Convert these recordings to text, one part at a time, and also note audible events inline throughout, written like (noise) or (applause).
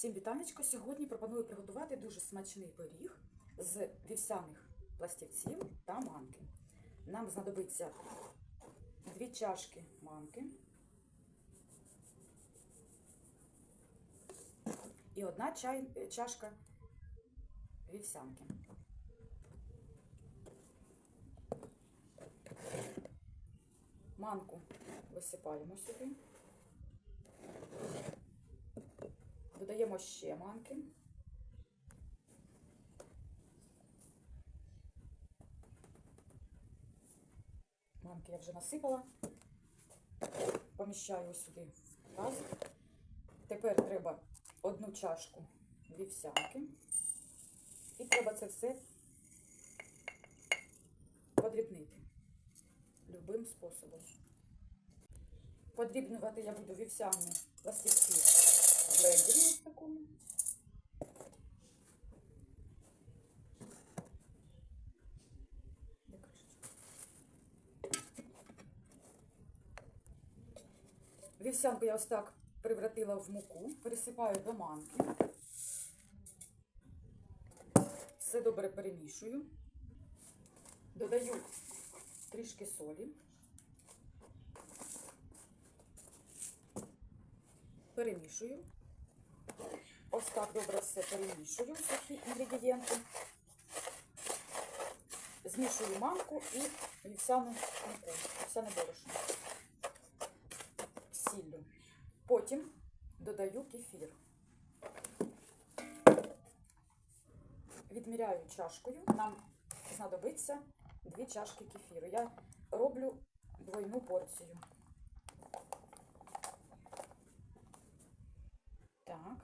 Всім вітанечко! Сьогодні пропоную приготувати дуже смачний пиріг з вівсяних пластівців та манки. Нам знадобиться дві чашки манки і одна чай, е, чашка вівсянки. Манку висипаємо сюди. Додаємо ще манки. Манки я вже насипала. Поміщаю сюди в тазик. Тепер треба одну чашку вівсянки. І треба це все подрібнити любим способом. Подрібнювати я буду вівсяні пластівці Вівсянку я ось так превратила в муку, пересипаю до манки. Все добре перемішую. Додаю трішки солі. Перемішую. Ось так добре все перемішую, сухі інгредієнти. Змішую манку і вівсяну муку, вівсяне борошно сіллю. Потім додаю кефір. Відміряю чашкою. Нам знадобиться дві чашки кефіру. Я роблю двойну порцію. Так.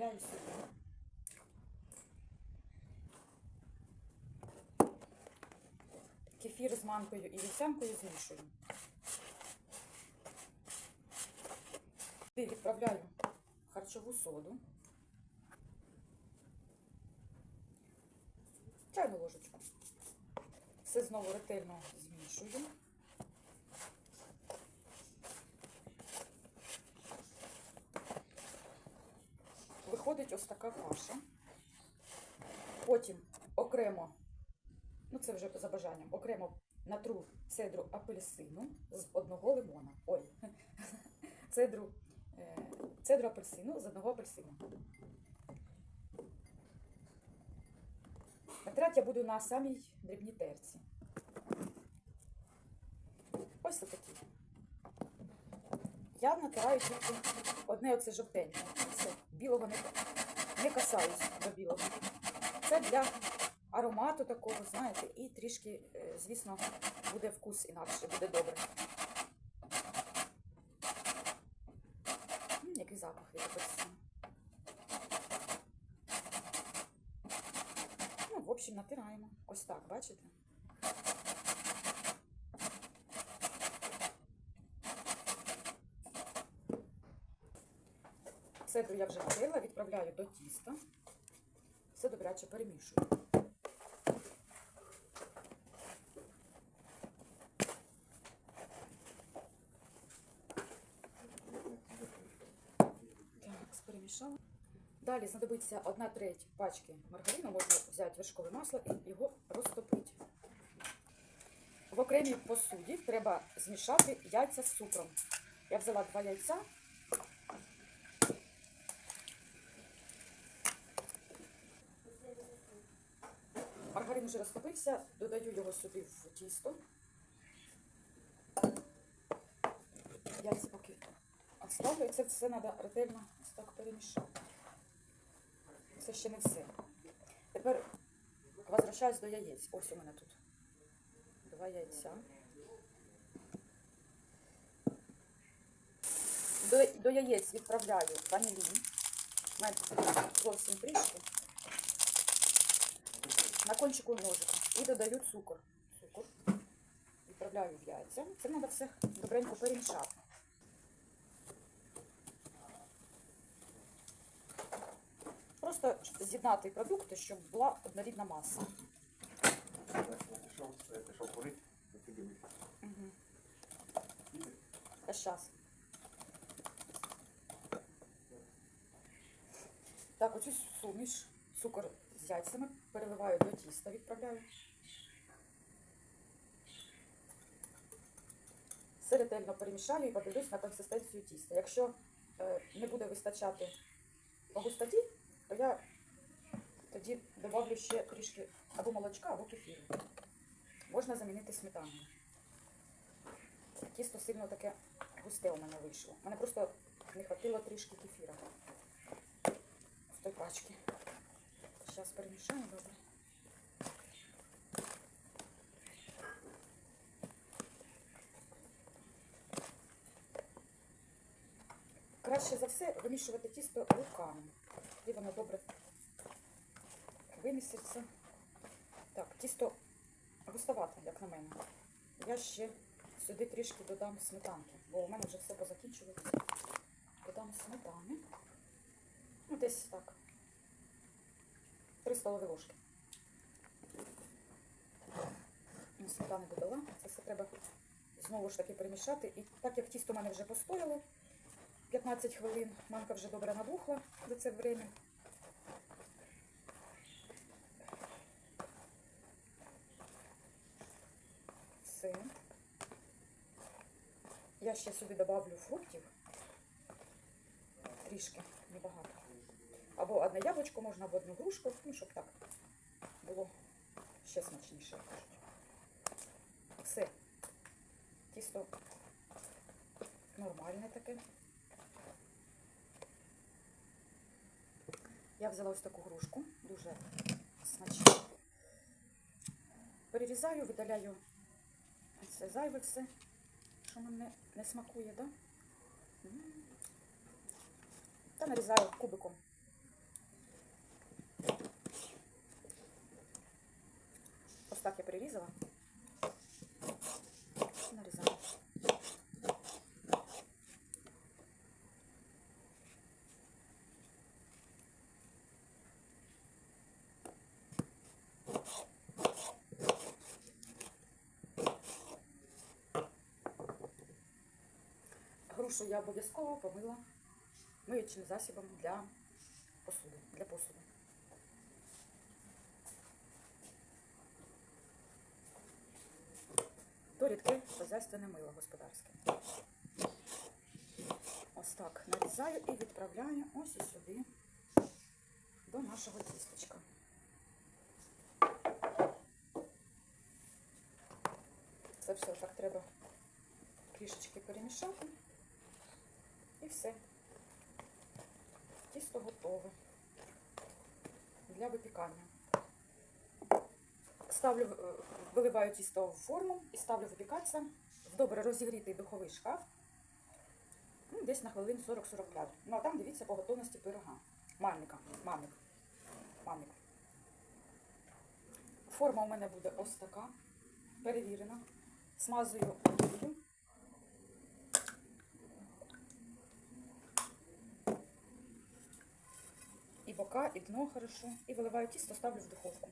Сюди. Кефір з манкою і вівсянкою змішую. Відправляю харчову соду. Чайну ложечку. Все знову ретельно змішую. Виходить ось така каша. Потім окремо, ну це вже за бажанням, окремо натру цедру апельсину з одного лимона. Ой, (laughs) цедру, е, цедру апельсину з одного апельсину. Натирати я буду на самій дрібній терці. Ось такі. Я натираю тільки одне оце жовтеньке. Все, білого не, не касаюсь до білого. Це для аромату такого, знаєте, і трішки, е, звісно, буде вкус інакше, буде добре. М, Який запах від апельсину. Ну, в общем, натираємо. Ось так, бачите? Цедру я вже варила, відправляю до тіста. Все добряче перемішую. Так, перемішала. Далі знадобиться 1 треть пачки маргарину, можна взяти вершкове масло і його розтопити. В окремій посуді треба змішати яйця з цукром. Я взяла 2 яйця. Маргарин вже розтопився, додаю його сюди в тісто. Яйця поки відставлю, і це все треба ретельно ось так перемішати. Це ще не все. Тепер возвращаюсь до яєць. Ось у мене тут два яйця. До, до яєць відправляю ванілін. У мене тут зовсім трішки На кончику ножика. І додаю цукор. Цукор. Відправляю в яйця. Це треба все добренько перемішати. Просто з'єднати продукти, щоб була однорідна маса. Это шел, это шел курить, а ты говоришь, Угу. Зараз. Так, оцю суміш, цукор з яйцями переливаю до тіста, відправляю. Все ретельно перемішаю і подивлюсь на консистенцію тіста. Якщо е, не буде вистачати густоті, то я тоді добавлю ще трішки або молочка, або кефіру. Можна замінити сметаною. Тісто сильно таке густе у мене вийшло. Мене просто не хватило трішки кефіра в той пачці. Зараз перемішаємо добре. Краще за все вимішувати тісто руками. Тоді воно добре виміситься. Так, тісто густовато, як на мене. Я ще сюди трішки додам сметанки, бо у мене вже все позакінчується. Додам сметани. Ну, десь так. Три столові ложки. Сметани додала. Це все треба знову ж таки перемішати. І так як тісто у мене вже постояло 15 хвилин, манка вже добре набухла за це время. Все. Я ще сюди добавлю фруктів. Трішки, небагато. Або одне яблучко можна, або одну грушку, ну, щоб так було ще смачніше. Все. Тісто нормальне таке. Я взяла ось таку грушку, дуже смачна. Перерізаю, видаляю це зайве все, що мене не смакує, да? Та нарізаю кубиком. Ось так я перерізала. І Нарізаю. Грушу я обов'язково помила миючим засібом для посуди. Для посуду. Рідке хазяйственне мило господарське. Ось так нарізаю і відправляю ось сюди до нашого тістечка. Це все так треба трішечки перемішати. І все. Тісто готове для випікання. Ставлю, е, виливаю тісто в форму і ставлю випікатися в добре розігрітий духовий шкаф. Ну, десь на хвилин 40-45. Ну а там дивіться по готовності пирога. Маміка. Мамік. Мамік. Форма у мене буде ось така. Перевірена. Смазую олією. І бока, і дно хорошо. І виливаю тісто, ставлю в духовку.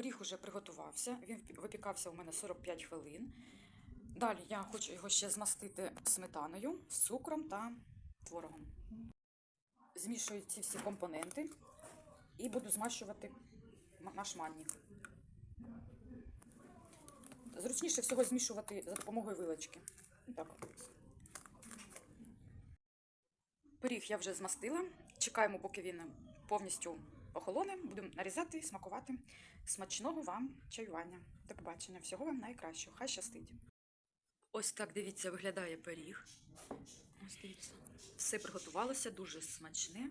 Пиріг уже приготувався, він випікався у мене 45 хвилин. Далі я хочу його ще змастити сметаною цукром та творогом. Змішую ці всі компоненти і буду змащувати наш манник. зручніше всього змішувати за допомогою вилочки. Так. Пиріг я вже змастила. Чекаємо, поки він повністю охолоне. Будемо нарізати, смакувати. Смачного вам чаювання. До побачення. Всього вам найкращого. Хай щастить. Ось так, дивіться, виглядає пиріг. Ось дивіться. Все приготувалося, дуже смачне,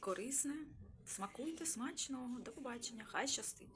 корисне. Смакуйте смачного. До побачення. Хай щастить.